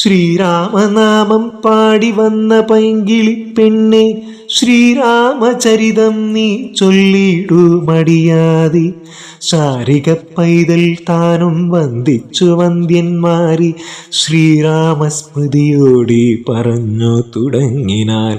ശ്രീരാമനാമം പാടി വന്ന പൈങ്കിളി പെണ്ണെ ശ്രീരാമചരിതം നീ ചൊല്ലിടു മടിയാതി. ശാരിക പൈതൽ താനും വന്ദിച്ചു വന്ദ്യന്മാരി ശ്രീരാമസ്മൃതിയോടി പറഞ്ഞു തുടങ്ങിനാൽ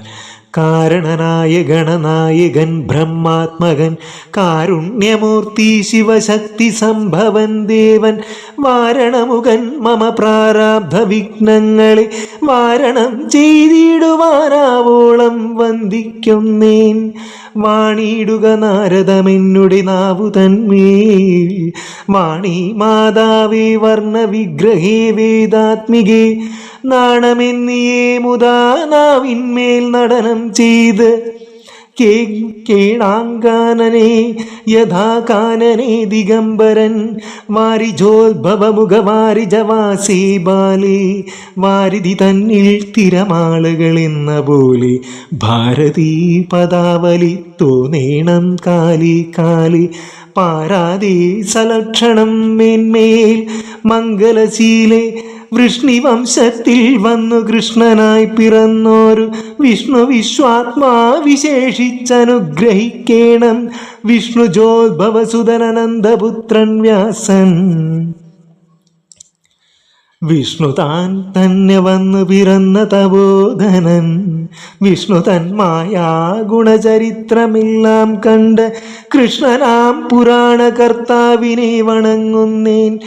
കാരണനായ ഗണനായകൻ ബ്രഹ്മാത്മകൻ കാരുണ്യമൂർത്തി ശിവശക്തി സംഭവൻ ദേവൻ വാരണമുഖൻ മമ പ്രാരാബ്ധ വിഘ്നങ്ങളെ വാരണം ചെയ്തിടുവാനാവോളം വന്ദിക്കുന്നേൻ. വാണിയിടുക നാരദമെന്നുടെ നാവു തന്മേൽ. വാണി മാതാവേ വർണ വിഗ്രഹേ വേദാത്മികേ നാണമെന്നിയേ മുതാ നാവിന്മേൽ നടനം ചെയ്ത് കേണാങ്കാനനെ യഥാ കാനനെ ദിഗംബരൻ വാരിജോത്ഭവമുഖവാരിജവാസി ബാലേ വാരിധി തന്നിൽ തിരമാളുകൾ എന്ന പോലെ ഭാരതീ പദാവലി തോന്നേണം കാലി കാലി പാരാതേ സലക്ഷണം മേന്മേൽ മംഗലശീലെ വൃഷ്ണിവംശത്തിൽ വന്നു കൃഷ്ണനായി പിറന്നോരു വിഷ്ണു വിശ്വാത്മാ വിശേഷിച്ചനുഗ്രഹിക്കേണം വിഷ്ണു ജോദ്ഭവസുതനനന്ദപുത്രൻ വ്യാസൻ. വിഷ്ണു താൻ തന്നെ വന്നു പിറന്ന തപോധനൻ. വിഷ്ണു തന്മായ ഗുണചരിത്രമെല്ലാം കണ്ട് കൃഷ്ണനാം പുരാണ കർത്താവിനെ വണങ്ങുന്നേൻ.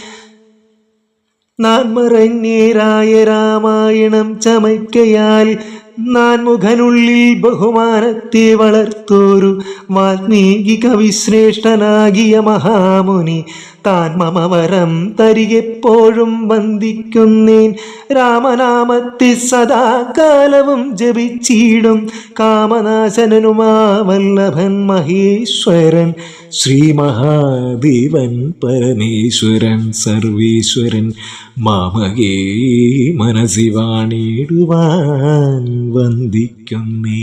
നാൻ മറഞ്ഞേരായ രാമായണം ചമയ്ക്കയാൽ നാൻ മുഖനുള്ളിൽ ബഹുമാനത്തെ വളർത്തോരു വാൽമീകി കവിശ്രേഷ്ഠനാകിയ മഹാമുനി. താൻ മമവരം തരികെപ്പോഴും വന്ദിക്കുന്നേൻ. രാമനാമത്തെ സദാകാലവും ജപിച്ചിടും. കാമനാശനനുമാവല്ലഭൻ മഹേശ്വരൻ. ശ്രീ മഹാദേവൻ പരമേശ്വരൻ സർവേശ്വരൻ. മാമകേ മനസ്സി വന്ദിക്കുന്നേ